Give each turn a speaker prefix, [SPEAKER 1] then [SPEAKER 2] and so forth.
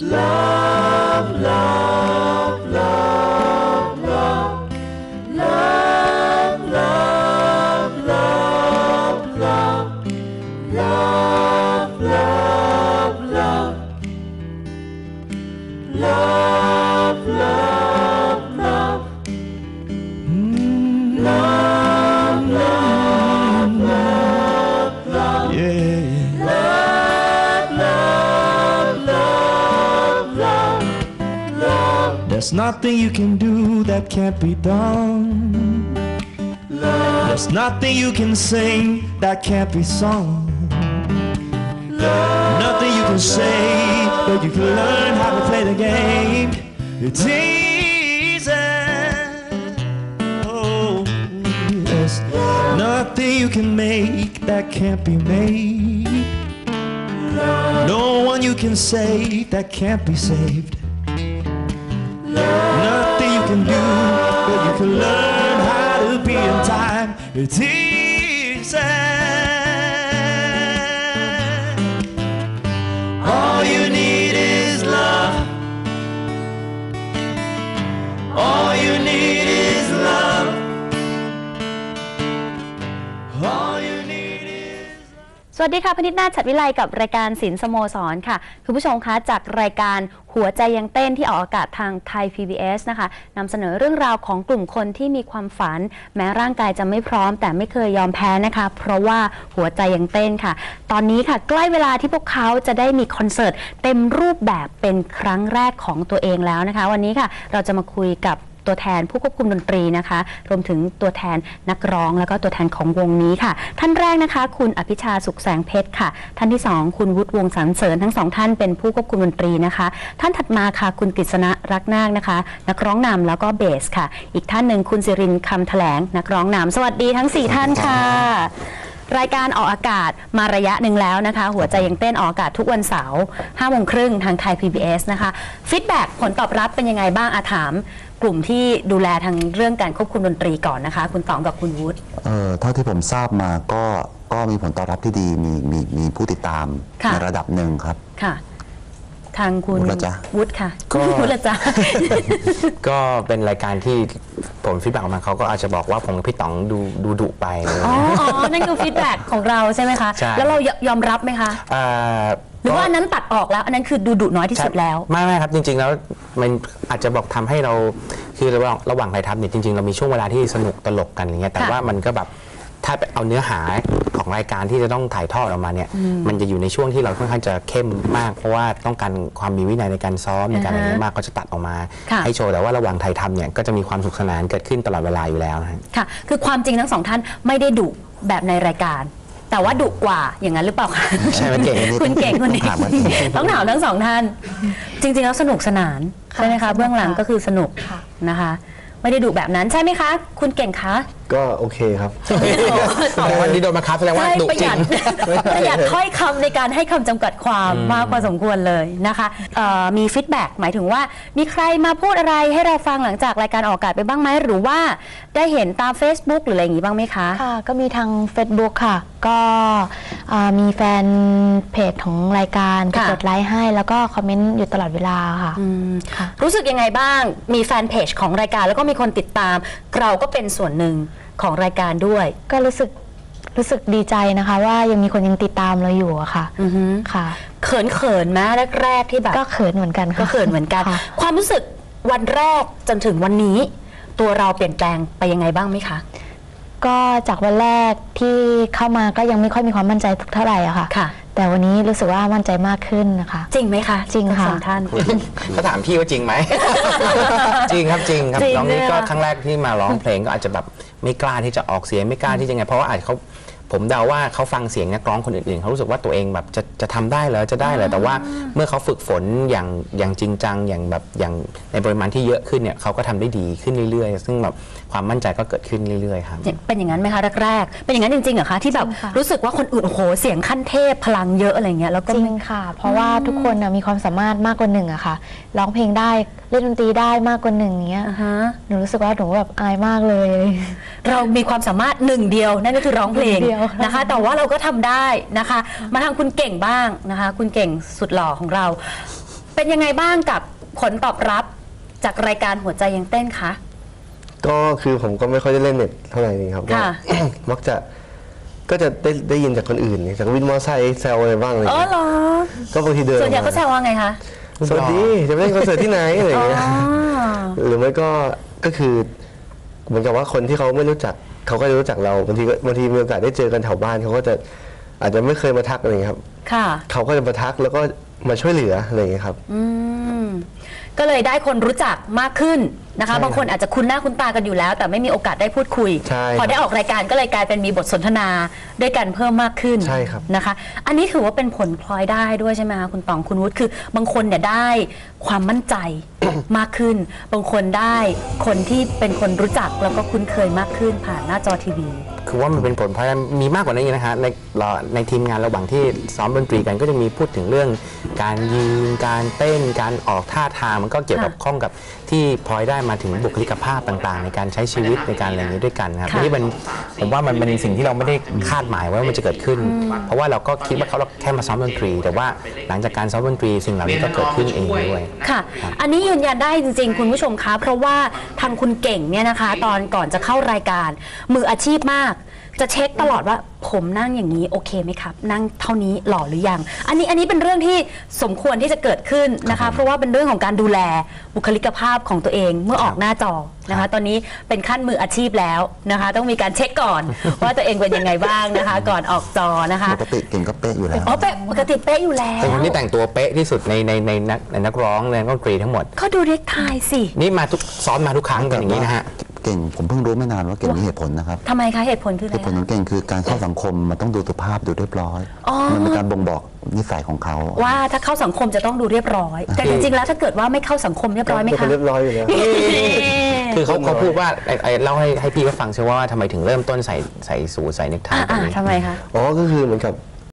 [SPEAKER 1] Love. There's nothing you can do that can't be done. There's nothing you can sing that can't be sung. Nothing you can say, but you can learn how to play the game. It's easy. Oh, there's nothing you can make that can't be made. No one you can save that can't be saved. Nothing you can do, but you can learn how to be in time. It's easy. All you need is love. All you need is love. All you
[SPEAKER 2] สวัสดีค่ะพนิดนาถฉัดวิไลกับรายการศิลสโมสรค่ะ คุณผู้ชมคะจากรายการ หัวใจยังเต้นที่ออกอากาศทางไทย PBS นะคะนำเสนอเรื่องราวของกลุ่มคนที่มีความฝัน แม้ร่างกายจะไม่พร้อม แต่ไม่เคยยอมแพ้นะคะ เพราะว่าหัวใจยังเต้นค่ะ ตอนนี้ค่ะ ใกล้เวลาที่พวกเขาจะได้มีคอนเสิร์ตเต็มรูปแบบเป็นครั้งแรกของตัวเองแล้วนะคะ วันนี้ค่ะ เราจะมาคุยกับ ตัวแทนผู้ควบคุมดนตรีนะคะ รวมถึงตัวแทนนักร้องแล้วก็ตัวแทนของวงนี้ค่ะ ท่านแรกนะคะ คุณอภิชาสุขแสงเพชรค่ะ ท่านที่ 2 คุณวุฒิวงสันเสริญทั้งสองท่านเป็นผู้ควบคุมดนตรีนะคะ ท่านถัดมาค่ะคุณกฤษณะรักนาคนะคะ นักร้องนำแล้วก็เบสค่ะ อีกท่านหนึ่งคุณสิรินคำแถลง นักร้องนำสวัสดีทั้ง 4 ท่านค่ะ รายการออกอากาศมาระยะหนึ่งแล้วนะคะ หัวใจยังเต้นออกอากาศทุกวันเสาร์5โมงครึ่งทางไทย PBS นะคะฟีดแบ็ผลตอบรับเป็นยังไงบ้างอาถาม กลุ่มที่ดูแลทางเรื่องการควบคุมดนตรีก่อนนะคะ คุณต๋องกับคุณวุฒิ
[SPEAKER 3] เอ่อเท่าที่ผมทราบมาก็ก็มีผลตอบรับที่ดีมีมีมีผู้ติดตาม
[SPEAKER 2] ค่ะ
[SPEAKER 3] ในระดับหนึ่งครับ
[SPEAKER 2] ค่ะ ทางคุณ
[SPEAKER 3] วุฒิละจ๊ะ
[SPEAKER 2] วุฒิค่ะ
[SPEAKER 4] ก็
[SPEAKER 2] วุฒิละจ๊ะ
[SPEAKER 4] ก็เป็นรายการที่ผมฟีดแบ็กออกมาเขาก็อาจจะบอกว่าผมกับพี่ต๋องดูดูดุไปอะไร
[SPEAKER 2] อ๋อ
[SPEAKER 4] เงี้ย
[SPEAKER 2] อ๋อนั่นคือฟีดแบ็ของเราใช่ไหมคะ
[SPEAKER 4] ใช่
[SPEAKER 2] แล้วเรายอมรับไหมคะ
[SPEAKER 4] อ่า
[SPEAKER 2] หรือว่าอันนั้นตัดออกแล้ว อันนั้นคือดูดุน้อยที่สุดแล้ว
[SPEAKER 4] ไม่ไม่ครับจริง ๆ แล้วมันอาจจะบอกทำให้เราคือระหว่างระหว่างถ่ายทำเนี่ยจริงๆ เรามีช่วงเวลาที่สนุกตลกกันอย่างเงี้ยแต่
[SPEAKER 2] ค่ะ
[SPEAKER 4] ว่ามันก็แบบ ถ้าเอาเนื้อหาของรายการที่จะต้องถ่ายทอดออกมาเนี่ย มันจะอยู่ในช่วงที่เราค่อนข้างจะเข้มมาก เพราะว่าต้องการความมีวินัยในการซ้อมในการอะไรเงี้ยมากก็จะตัดออกมา
[SPEAKER 2] ค่ะ
[SPEAKER 4] ให้โชว์แต่ว่าระหว่างถ่ายทำเนี่ยก็จะมีความสุขสนานเกิดขึ้นตลอดเวลาอยู่แล้วนะฮะ
[SPEAKER 2] ค่ะ คือความจริงทั้งสองท่านไม่ได้ดุแบบในรายการแต่ว่าดุกว่าอย่างนั้นหรือเปล่าคะ
[SPEAKER 4] ใช่มันเก่ง
[SPEAKER 2] คุณเก่งคนนี้
[SPEAKER 4] ถามว่า
[SPEAKER 2] ต้องถามทั้งสองท่าน จริง ๆ แล้วสนุกสนาน
[SPEAKER 5] ค่ะ
[SPEAKER 2] ใช่ไหมคะ
[SPEAKER 5] สนุก
[SPEAKER 2] เบื้องหลัง
[SPEAKER 5] ค่ะ
[SPEAKER 2] ก็คือสนุก
[SPEAKER 5] ค่ะ
[SPEAKER 2] นะคะ ไม่ได้ดุแบบนั้นใช่ไหมคะ คุณเก่งคะ
[SPEAKER 6] ก็โอเคครับ
[SPEAKER 4] แต่วันนี้โดนมาคับแสดงว่า
[SPEAKER 2] ใช่
[SPEAKER 4] ดุ
[SPEAKER 2] ประ
[SPEAKER 4] จ
[SPEAKER 2] ห
[SPEAKER 4] ริ
[SPEAKER 2] ยั
[SPEAKER 4] ง
[SPEAKER 2] ดประหยัดถ้อยคำในการให้คำจำกัดความมากพอสมควรเลยนะคะเอ่อมีฟีดแบ็กหมายถึงว่า มีใครมาพูดอะไรให้เราฟังหลังจากรายการออกอากาศไปบ้างไหมหรือว่าได้เห็นตาม Facebook หรืออะไรอย่างนี้บ้างไหมคะ
[SPEAKER 5] ค่ะก็มีทาง Facebook ค่ะ ก็อ่ามีแฟนเพจของรายการไป
[SPEAKER 2] ค่ะ
[SPEAKER 5] กดไลค์ให้ แล้วก็คอมเมนต์อยู่ตลอดเวลาค่ะ
[SPEAKER 2] อืม
[SPEAKER 5] ค่ะ
[SPEAKER 2] รู้สึกยังไงบ้าง มีแฟนเพจของรายการแล้วก็มีคนติดตาม เราก็เป็นส่วนหนึ่งของรายการด้วย
[SPEAKER 5] ก็รู้สึกรู้สึกดีใจนะคะ ว่ายังมีคนยังติดตามเราอยู่อะค่ะ
[SPEAKER 2] อือฮึ
[SPEAKER 5] ค่ะ
[SPEAKER 2] เขินเขินๆไหมแรกๆที่แบบ
[SPEAKER 5] ก็เขินเหมือนกันค่ะ
[SPEAKER 2] ก็เขินเหมือนกัน
[SPEAKER 5] ค่ะ
[SPEAKER 2] ความรู้สึกวันแรกจนถึงวันนี้ ตัวเราเปลี่ยนแปลงไปยังไงบ้างไหมคะ
[SPEAKER 5] ก็จากวันแรกที่เข้ามาก็ยังไม่ค่อยมีความมั่นใจเท่าไหร่อะค่ะ
[SPEAKER 2] ค่ะ
[SPEAKER 5] แต่วันนี้รู้สึกว่ามั่นใจมากขึ้นนะคะ
[SPEAKER 2] จริงไหมคะ
[SPEAKER 5] จริงค่ะ
[SPEAKER 2] ทั้สองท่าน
[SPEAKER 4] เขาถามพี่ว่าจริงไหม จริงครับจริงครับ
[SPEAKER 2] จริง
[SPEAKER 4] น้องนี่
[SPEAKER 2] เนี่ย
[SPEAKER 4] ก็ครั้งแรกที่มาร้องเพลงก็อาจจะแบบไม่กล้าที่จะออกเสียงไม่กล้าที่จะไง เพราะว่าอาจจะเขา ผมเดาว่าเขาฟังเสียงนักร้องคนอื่นๆเขารู้สึกว่าตัวเองแบบจะจะทำได้เหรอจะได้เหรอแต่ว่าเมื่อเขาฝึกฝนอย่างอย่างจริงจังอย่างแบบอย่างในปริมาณที่เยอะขึ้นเนี่ยเขาก็ทำได้ดีขึ้นเรื่อยๆ ซึ่งแบบความมั่นใจก็เกิดขึ้นเรื่อยๆครับ
[SPEAKER 2] เป็นอย่างนั้นไหมคะแรกๆ เป็นอย่างนั้นจริงๆเหรอคะที่แบบ
[SPEAKER 5] จริงค่ะ
[SPEAKER 2] รู้สึกว่าคนอื่นโอ้โหเสียงขั้นเทพพลังเยอะอะไรเงี้ยแล้วก็
[SPEAKER 5] จริ
[SPEAKER 2] ไม่
[SPEAKER 5] งค่ะ เพราะว่าทุกคนน่ะมีความสามารถมากกว่าหนึ่งอะค่ะ ร้องเพลงได้เล่นดนตรีได้มากกว่าหนึ่งอย่างเงี้ย
[SPEAKER 2] อ่าฮะ
[SPEAKER 5] หนูรู้สึกว่าหนูแบบอายมากเลย
[SPEAKER 2] เรามีความสามารถหนึ่งเดียว นั่นก็คือร้องเพลง
[SPEAKER 5] หนึ่งเดียว
[SPEAKER 2] นะคะ แต่ว่าเราก็ทำได้นะคะ มาทางคุณเก่งบ้างนะคะ คุณเก่งสุดหล่อของเรา เป็นยังไงบ้างกับผลตอบรับจากรายการหัวใจยังเต้นคะ
[SPEAKER 6] ก็คือผมก็ไม่ค่อยได้เล่นเน็ตเท่าไหร่นี่ครับก็
[SPEAKER 2] ค่ะ
[SPEAKER 6] มักจะก็จะได้ได้ยินจากคนอื่นจากวินมอเตอร์ไซค์แซวอะไรบ้างอะไร
[SPEAKER 2] อ๋อ
[SPEAKER 6] เงี้ย
[SPEAKER 2] เหรอ
[SPEAKER 6] ก็บางทีเดิน
[SPEAKER 2] ส่วนใหญ่เขาแซวว่าไงคะ
[SPEAKER 6] สวัสดีจะไปเล่นคอนเสิร์ตที่ไหนอะไร
[SPEAKER 2] อ๋อ
[SPEAKER 6] เงี้ยหรือไม่ก็ก็คือเหมือนกับว่าคนที่เขาไม่รู้จัก เขาก็จะรู้จักเราบางทีก็บางทีมีโอกาสได้เจอกันแถวบ้านเขาก็จะอาจจะไม่เคยมาทักอะไรเงี้ยครับ
[SPEAKER 2] ค่ะ
[SPEAKER 6] เขาก็จะมาทักแล้วก็มาช่วยเหลืออะไรเงี้ยครับ
[SPEAKER 2] อืม ก็เลยได้คนรู้จักมากขึ้นนะคะ
[SPEAKER 6] ใช่
[SPEAKER 2] บางคนอาจจะคุ้นหน้าคุ้นตากันอยู่แล้ว แต่ไม่มีโอกาสได้พูดคุย
[SPEAKER 6] ใช่
[SPEAKER 2] พอได้ออกรายการก็เลยกลายเป็นมีบทสนทนาด้วยกันเพิ่มมากขึ้น
[SPEAKER 6] ใช่ครับ
[SPEAKER 2] นะคะ อันนี้ถือว่าเป็นผลพลอยได้ด้วยใช่ไหมคะคุณตองคุณวุฒิคือบางคนเนี่ยได้ความมั่นใจ มากขึ้น บางคนได้คนที่เป็นคนรู้จักแล้วก็คุ้นเคยมากขึ้นผ่านหน้าจอทีวี
[SPEAKER 4] คือว่ามันเป็นผลเพราะมีมากกว่านั้นอีกนะฮะในเราในทีมงานระหว่างที่ซ้อมดนตรีกันก็จะมีพูดถึงเรื่องการยืนการเต้นการออกท่าทางมันก็เกี่ยวกับ
[SPEAKER 2] ค่ะ
[SPEAKER 4] ข้องกับที่พลอยได้มาถึงบุคลิกภาพต่างๆ ในการใช้ชีวิตในการอะไรอย่างนี้ด้วยกันนะครับ
[SPEAKER 2] ค่ะ
[SPEAKER 4] นี่มันผมว่ามันเป็นสิ่งที่เราไม่ได้คาดหมายว่ามันจะเกิดขึ้น เพราะว่าเราก็คิดว่าเขาแค่มาซ้อมดนตรี แต่ว่าหลังจากการซ้อมดนตรีสิ่งเหล่านี้ก็เกิดขึ้นเองด้วย
[SPEAKER 2] ค่ะ อันนี้ยืนยันได้จริง ๆ คุณผู้ชมคะเพราะว่าทางคุณเก่งเนี่ยนะคะ ตอนก่อนจะเข้ารายการมืออาชีพมาก จะเช็คตลอดว่าผมนั่งอย่างนี้โอเคไหมครับ นั่งเท่านี้หล่อหรือยัง อันนี้อันนี้เป็นเรื่องที่สมควรที่จะเกิดขึ้นนะคะ เพราะว่าเป็นเรื่องของการดูแลบุคลิกภาพของตัวเองเมื่อออกหน้าจอนะคะ ตอนนี้เป็นขั้นมืออาชีพแล้วนะคะ ต้องมีการเช็คก่อนว่าตัวเองเป็นยังไงบ้างนะคะ ก่อนออกจอนะคะ
[SPEAKER 3] ปกติเก่งก็เป๊ะอยู่แล้ว
[SPEAKER 2] อ๋อเป๊ะปกติเป๊ะอยู่แล้ว
[SPEAKER 4] เป็นคนที่แต่งตัวเป๊ะที่สุดในในในนักในนักร้องในนักดนตรีทั้งหมด
[SPEAKER 2] ก็ดูเน็กไทสิ
[SPEAKER 4] นี่มาทุกซ้อมมาทุกครั้งเป็นอย่างนี้นะฮะ
[SPEAKER 3] เก่งผมเพิ่งรู้ไม่นานว่าเก่งมีเหตุผลนะครับ
[SPEAKER 2] ทำไมคะเหตุผลคืออะไร
[SPEAKER 3] เหตุผล
[SPEAKER 2] คะ
[SPEAKER 3] ของเก่งคือการเข้าสังคมมันต้องดูสุภาพดูเรียบร้อย
[SPEAKER 2] อ๋อ
[SPEAKER 3] มันเป็นการบ่งบอกนิสัยของเขา
[SPEAKER 2] ว่าถ้าเข้าสังคมจะต้องดูเรียบร้อย แต่จริงๆแล้วถ้าเกิดว่าไม่เข้าสังคมเรียบร้อยไหม
[SPEAKER 6] เป็นค
[SPEAKER 2] คะ
[SPEAKER 6] นเรียบร้อยอยู่แล้ว
[SPEAKER 4] คือเขาเขาพูดว่าไอ้ไอ้เล่าให้ให้พี่เขาฟังใช่ว่าทำไมถึงเริ่มต้นใส่ใส่สูทใส่เนคไท
[SPEAKER 2] อ่า
[SPEAKER 4] แบบนี้
[SPEAKER 2] ทำไมคะ
[SPEAKER 6] อ๋อก็คือเหมือนกับ